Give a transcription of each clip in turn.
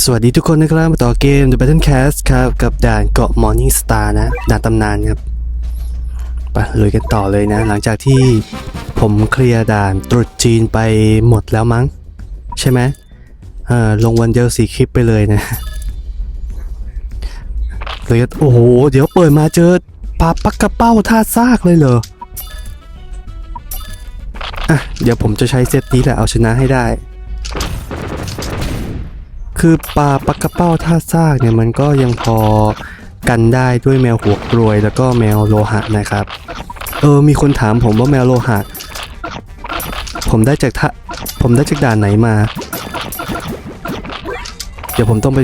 สวัสดีทุกคนนะครับมาต่อเกม The Battle Cast ครับ กับด่านเกาะ Morning Star นะ ด่านตำนานครับไปเลยกันต่อเลยนะ หลังจากที่ผมเคลียร์ด่านตรุษจีนไปหมดแล้วมั้ง ใช่ไหมเออลงวันเดียวสีคลิปไปเลยนะเลยก็โอ้โห เดี๋ยวเปิดมาเจอปลาปักกระเป้าท่าซากเลยเหรออะเดี๋ยวผมจะใช้เซตนี้แหละเอาชนะให้ได้ คือปลาปักกระเป้าท่าซากเนี่ยมันก็ยังพอกันได้ด้วยแมวหัวกรวย แล้วก็แมวโลหะนะครับ เออมีคนถามผมว่าแมวโลหะ ผมได้จากท่าผมได้จากด่านไหนมา เดี๋ยวผมต้องไป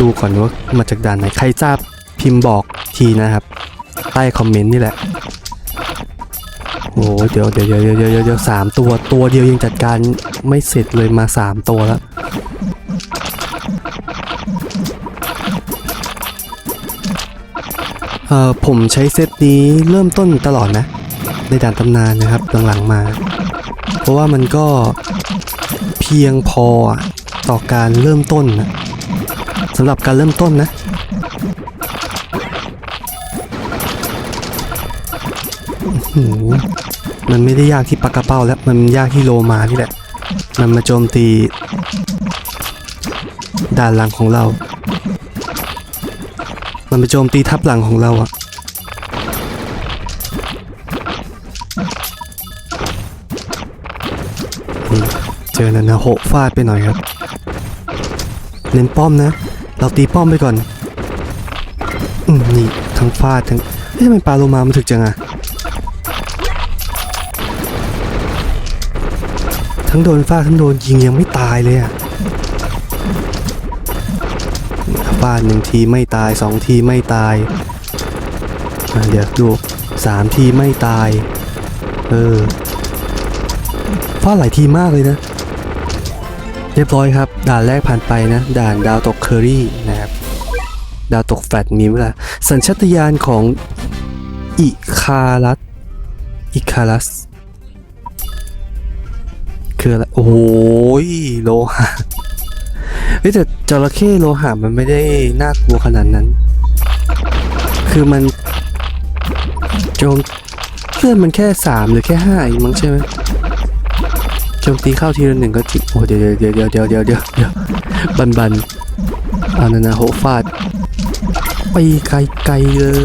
ดูก่อนว่ามาจากด่านไหนใครทราบพิมพ์บอกทีนะครับ ใต้คอมเมนต์นี่แหละโอ้เดี๋ยวเดี๋ยวเดี๋ยวเดี๋ยวเดี๋ยวเดี๋ยวสามตัวตัวเดียวยังจัดการไม่เสร็จเลยมาสามตัวแล้ว เอ่อผมใช้เซตนี้เริ่มต้นตลอดนะ ในด่านตำนานนะครับหลังๆมา เพราะว่ามันก็เพียงพอต่อการเริ่มต้นนะสำหรับการเริ่มต้นนะหือมันไม่ได้ยากที่ปากกระเป้าแล้ว มันยากที่โลมานี่แหละ มันมาโจมตี ด่านหลังของเรา มันไปโจมตีทับหลังของเราอะเจอนันนะโหฟาดไปหน่อยครับ เน้นป้อมนะ เราตีป้อมไปก่อน อืมนี่ทั้งฟาดทั้งเฮ้ยทำไมปลาโลมามันถึกจังอะทั้งโดนฟาดทั้งโดนยิงยังไม่ตายเลยอะ ฟาดหนึ่งทีไม่ตายสองทีไม่ตายอะเดี๋ยวดูสามทีไม่ตาย เออฟาดหลายทีมากเลยนะ เรียบร้อยครับ ด่านแรกผ่านไปนะ ด่านดาวตกเคอรี่นะครับ ดาวตกแฟลตมีเวลาสัญชาตญาณของอิคารัสอิคารัสคืออะไร โอ้ยโลหะ เฮ้ยแต่จระเข้โลหะมันไม่ได้น่ากลัวขนาดนั้น คือมันโจมเพื่อนมันแค่สามหรือแค่ห้าเองมั้งใช่ไหมโจมตีเข้าทีละหนึ่งก็จิโอ้เดี๋ยวเดี๋ยวเดี๋ยวเดี๋ยวเดี๋ยวเดี๋ยวเดี๋ยวบันบันอานานาโหฟาดไปไกลไกลๆเลย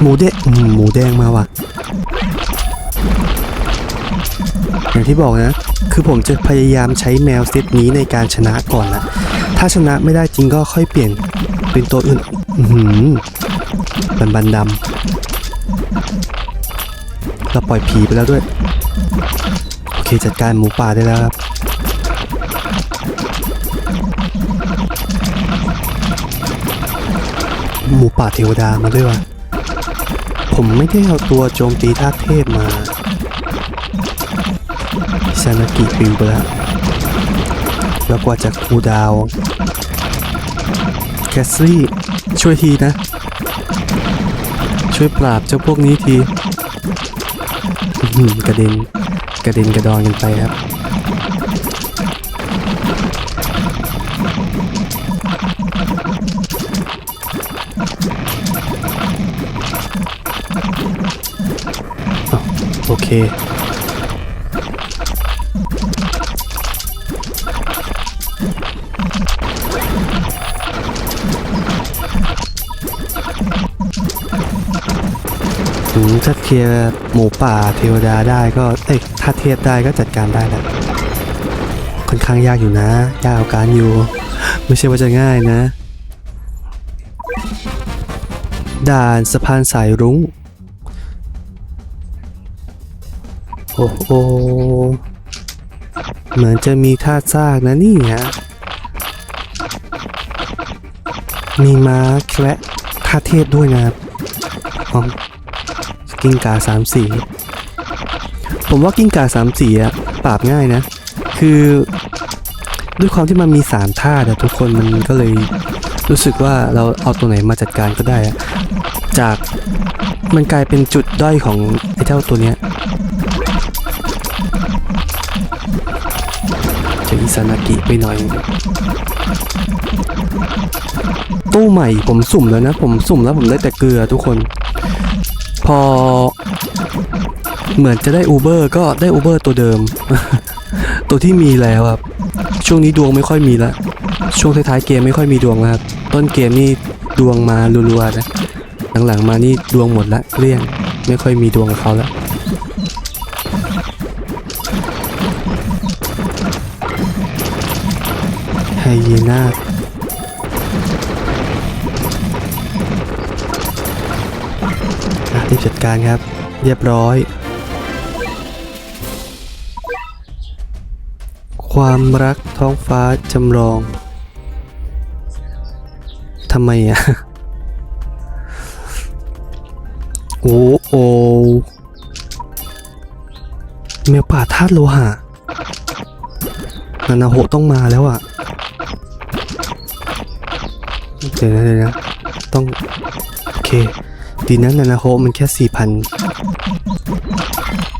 หมูเด้งอืมหมูแดงมาว่ะอย่างที่บอกนะ คือผมจะพยายามใช้แมวเซตนี้ในการชนะก่อนนะ ถ้าชนะไม่ได้จริงก็ค่อยเปลี่ยนเป็นตัวอื่น อือหือบันบันดำเราปล่อยผีไปแล้วด้วย โอเคจัดการหมูป่าได้แล้วครับหมูป่าเทวดามาด้วยวะผมไม่ได้เอาตัวโจมตีท่าตุเทพมาานากิปิวไปแล้วแล้วกว่าจะคูดาว แคสซี่ช่วยทีนะ ช่วยปราบเจ้าพวกนี้ทีกระเด็นกระเด็นกระดอนกันไปครับโอเค ถึงถ้าเคลียร์หมูป่าเทวดาได้ก็เอ้ยถ้าเทพได้ก็จัดการได้แหล้วค่อนข้างยากอยู่นะ ยากเอาการอยู่ ไม่ใช่ว่าจะง่ายนะ ด่านสะพานสายรุ้ง โอ้โหเหมือนจะมีท่าซากนะนี่ฮะมีม้าแคระท่าเทพด้วยนะครับอ๋อ กิ้งกาสามสีผมว่ากิ้งกาสามสีอะปราบง่ายนะ คือด้วยความที่มันมีสามท่าแต่ทุกคนมันก็เลยรู้สึกว่าเราเอาตัวไหนมาจัดการก็ได้อะจากมันกลายเป็นจุดด้อยของไอ้เจ้าตัวเนี้ยจากอิซานากิไปหน่อย ตู้ใหม่ผมสุ่มแล้วนะ ผมสุ่มแล้วผมได้แต่เกลือทุกคน พอ เหมือนจะได้อูเบอร์ก็ได้อูเบอร์ตัวเดิม ตัวที่มีแล้วครับ ช่วงนี้ดวงไม่ค่อยมีละช่วงท้ายๆเกมไม่ค่อยมีดวงแล้วครับ ต้นเกมนี่ดวงมารัวๆนะหลังๆมานี่ดวงหมดละเกลี้ยงไม่ค่อยมีดวงกับเขาแล้วไฮยีน่า รีบจัดการครับ เรียบร้อย ความรักท้องฟ้าจำลองทำไมอะ โอ้โอแมวป่าธาตุโลหะนานาโฮะต้องมาแล้วอะ เดี๋ยวนะเดี๋ยวนะต้อง โอเค ดีนะนานาโฮมันแค่สี่พัน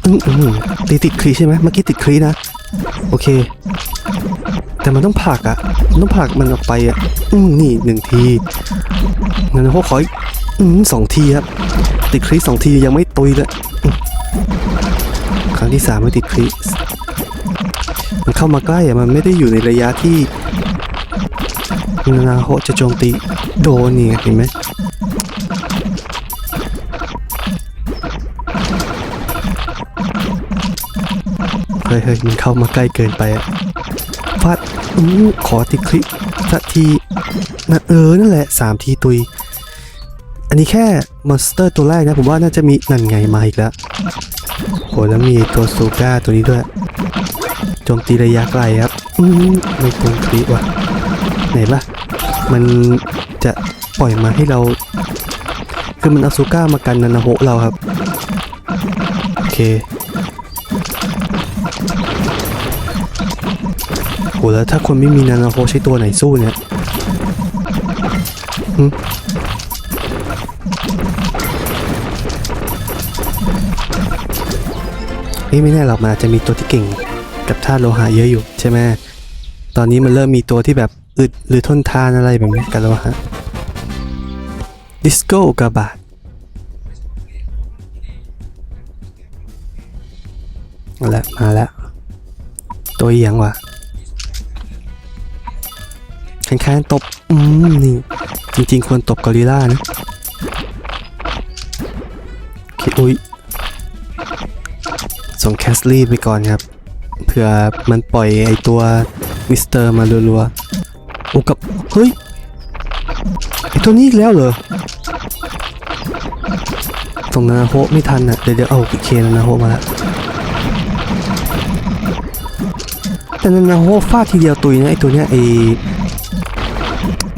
อืมอืมตีติดคลีใช่ไหมเมื่อกี้ติดคลีนะ โอเค แต่มันต้องผลักอะมันต้องผลักมันออกไปอะอืมนี่หนึ่งทีนานาโฮขออีกอืมสองทีครับ ติดคลีสองทียังไม่ตุยเลยครั้งที่สามไม่ติดคลีมันเข้ามาใกล้อะมันไม่ได้อยู่ในระยะที่นานาโฮจะโจมตีโดนนี่เห็นไหม ฮ้ยเฮ้ยมันเข้ามาใกล้เกินไปอะฟาดอื้ขอติดคลิปสักทีนะเออนั่นแหละสามทีตุย อันนี้แค่มอนสเตอร์ตัวแรกนะ ผมว่าน่าจะมีนั่นไงมาอีกแล้วโหแล้วมีตัวซูก้าตัวนี้ด้วยโจมตีระยะไกลครับอืมไม่ตรงคลิปว่ะไหนล่ะ มันจะปล่อยมาให้เรา คือมันเอาซูก้ามากันนานโฮะเราครับ โอเค โหแล้วถ้าคนไม่มีนานาโฮะใช้ตัวไหนสู้เนี่ยหึเฮ้ยไม่แน่หรอกมันอาจจะมีตัวที่เก่งกับธาตุโลหะเยอะอยู่ใช่ไหมตอนนี้มันเริ่มมีตัวที่แบบอึดหรือทนทานอะไรแบบนี้กันแล้วฮะดิสโก้กาบาดมาแล้วมาแล้ว ตัวเอียงว่ะ แขนแนๆตบ อืม นี่ จริง ๆ ควรตบกอริลล่านะโอเคอุ้ย ส่งแคสลี่ไปก่อนครับ เผื่อมันปล่อยไอตัวมิสเตอร์มารัวๆโอ้กับ เฮ้ย ไอตัวนี้อีกแล้วเหรอส่งนาโฮไม่ทันอะ เดี๋ยวเดี๋ยวเอาโอเคนานาโฮมาแล้วแต่นาโฮฟาดทีเดียวตุยนะไอตัวเนี้ยไอ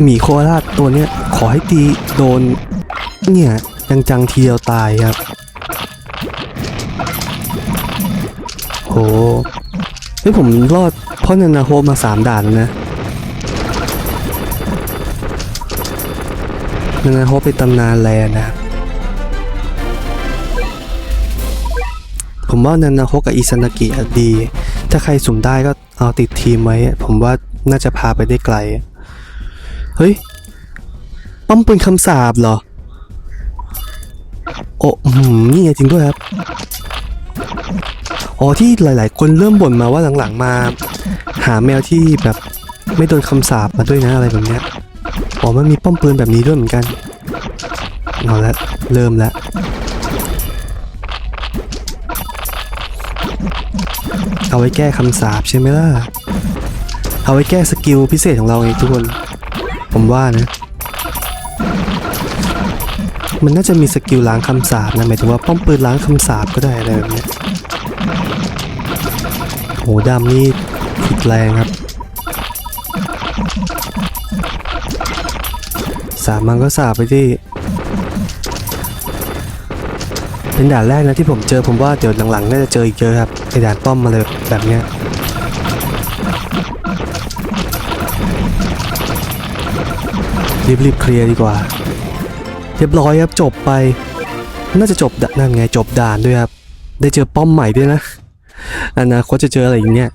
หมีโคอาลาตัวเนี้ยขอให้ตีโดน เนี่ยจังๆทีเดียวตายครับ โหเฮ้ยผมรอดเพราะนานาโฮมาสามด่านนะนานาโฮเป็นตำนานแลนะครับผมว่านานาโฮกับอิซานากิดี ถ้าใครสุ่มได้ก็เอาติดทีมไว้ ผมว่าน่าจะพาไปได้ไกล เฮ้ย ป้อมปืนคำสาบเหรอ โอ้หือนี่ไงจริงด้วยครับ อ๋อที่หลาย ๆ คนเริ่มบ่นมาว่าหลัง ๆ มา หาแมวที่แบบไม่โดนคำสาปมาด้วยนะอะไรแบบเนี้ย อ๋อมันมีป้อมปืนแบบนี้ด้วยเหมือนกันเอาละเริ่มล้วเอาไว้แก้คำสาปใช่ไหมล่ะ เอาไว้แก้สกิลพิเศษของเราไงทุกคน ผมว่านะ มันน่าจะมีสกิลล้างคำสาปนะหมายถึงว่าป้อมปืนล้างคำสาปก็ได้อะไรแบบนี้โหดำนี่ขุดแรงครับ สามมันก็สาบไปที่ เป็นด่านแรกนะที่ผมเจอผมว่าเดี๋ยวหลังๆน่าจะเจออีกเยอะครับไอด่านป้อมมาเลยแบบเนี้ย รีบๆเคลียร์ดีกว่า เรียบร้อยครับจบไป น่าจะจบนนั่นไงจบด่านด้วยครับ ได้เจอป้อมใหม่ด้วยนะอนาคตจะเจออะไรอย่างเงี้ย